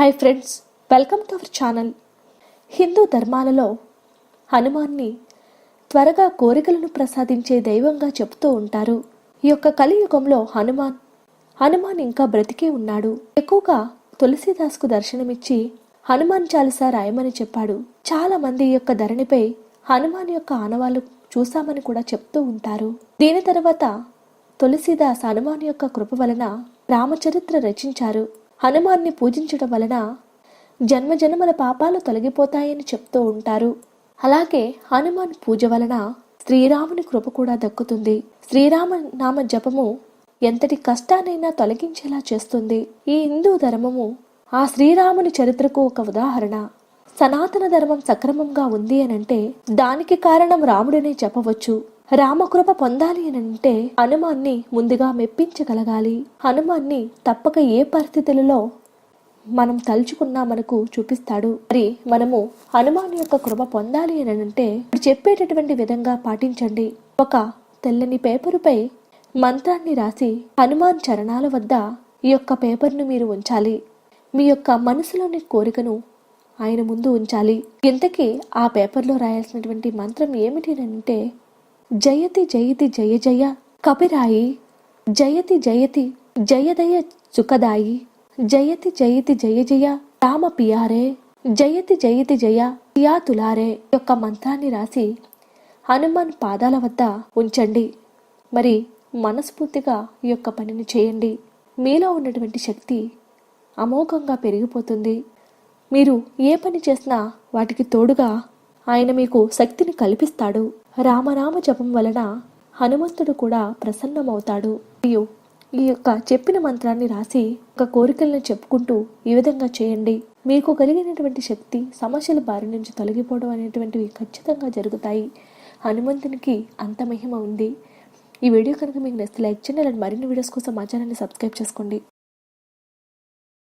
Hi friends welcome to our channel Hindu ధర్మాలలో హనుమాన్ని త్వరగా కోరికలను ప్రసాదించే దైవంగా చెబుతూ ఉంటారు. ఈ యొక్క కలియుగంలో హనుమాన్ హనుమాన్ ఇంకా బ్రతికే ఉన్నాడు. ఎక్కువగా తులసిదాస్కు దర్శనమిచ్చి హనుమాన్ చాలీసా రాయమని చెప్పాడు. చాలా మంది ఈ యొక్క ధరణిపై హనుమాన్ యొక్క ఆనవాళ్ళు చూశామని కూడా చెప్తూ ఉంటారు. దీని తర్వాత తులసిదాస్ హనుమాన్ యొక్క కృప వలన రామచరిత్ర రచించారు. హనుమాన్ని పూజించడం వలన జన్మజన్మల పాపాలు తొలగిపోతాయని చెప్తూ ఉంటారు. అలాగే హనుమాన్ పూజ వలన శ్రీరాముని కృప కూడా దక్కుతుంది. శ్రీరామ నామ జపము ఎంతటి కష్టానైనా తొలగించేలా చేస్తుంది. ఈ హిందూ ధర్మము ఆ శ్రీరాముని చరిత్రకు ఒక ఉదాహరణ. సనాతన ధర్మం సక్రమంగా ఉంది అనంటే దానికి కారణం రాముడనే చెప్పవచ్చు. రామకృప పొందాలి అనంటే హనుమాన్ని ముందుగా మెప్పించగలగాలి. హనుమాన్ని తప్పక ఏ పరిస్థితులలో మనం తలుచుకున్నా మనకు చూపిస్తాడు. మరి మనము హనుమాన్ యొక్క కృప పొందాలి అని అంటే ఇప్పుడు చెప్పేటటువంటి విధంగా పాటించండి. ఒక తెల్లని పేపరుపై మంత్రాన్ని రాసి హనుమాన్ చరణాల వద్ద ఈ యొక్క పేపర్ను మీరు ఉంచాలి. మీ యొక్క మనసులోని కోరికను ఆయన ముందు ఉంచాలి. ఇంతకీ ఆ పేపర్లో రాయాల్సినటువంటి మంత్రం ఏమిటి అంటే జయతి జయతి జయ జయ కపిరాయి. జయతి జయతి జయదయ సుఖదాయి. జయతి జయతి జయ జయ రామ పియారే. జయతి జయతి జయ పియా తులారే యొక్క మంత్రాన్ని రాసి హనుమాన్ పాదాల వద్ద ఉంచండి. మరి మనస్ఫూర్తిగా ఈ యొక్క పనిని చేయండి. మీలో ఉన్నటువంటి శక్తి అమోఘంగా పెరిగిపోతుంది. మీరు ఏ పని చేసినా వాటికి తోడుగా ఆయన మీకు శక్తిని కల్పిస్తాడు. రామనామ జపం వలన హనుమంతుడు కూడా ప్రసన్నమవుతాడు. మరియు ఈ యొక్క చెప్పిన మంత్రాన్ని రాసి ఒక కోరికలను చెప్పుకుంటూ ఈ విధంగా చేయండి. మీకు కలిగినటువంటి శక్తి సమస్యల బారి నుంచి తొలగిపోవడం అనేటువంటివి ఖచ్చితంగా జరుగుతాయి. హనుమంతునికి అంత మహిమ ఉంది. ఈ వీడియో కనుక మీకు నచ్చితే లైక్ చేయండి. అలాంటి మరిన్ని వీడియోస్ కోసం మా ఛానల్ని సబ్స్క్రైబ్ చేసుకోండి.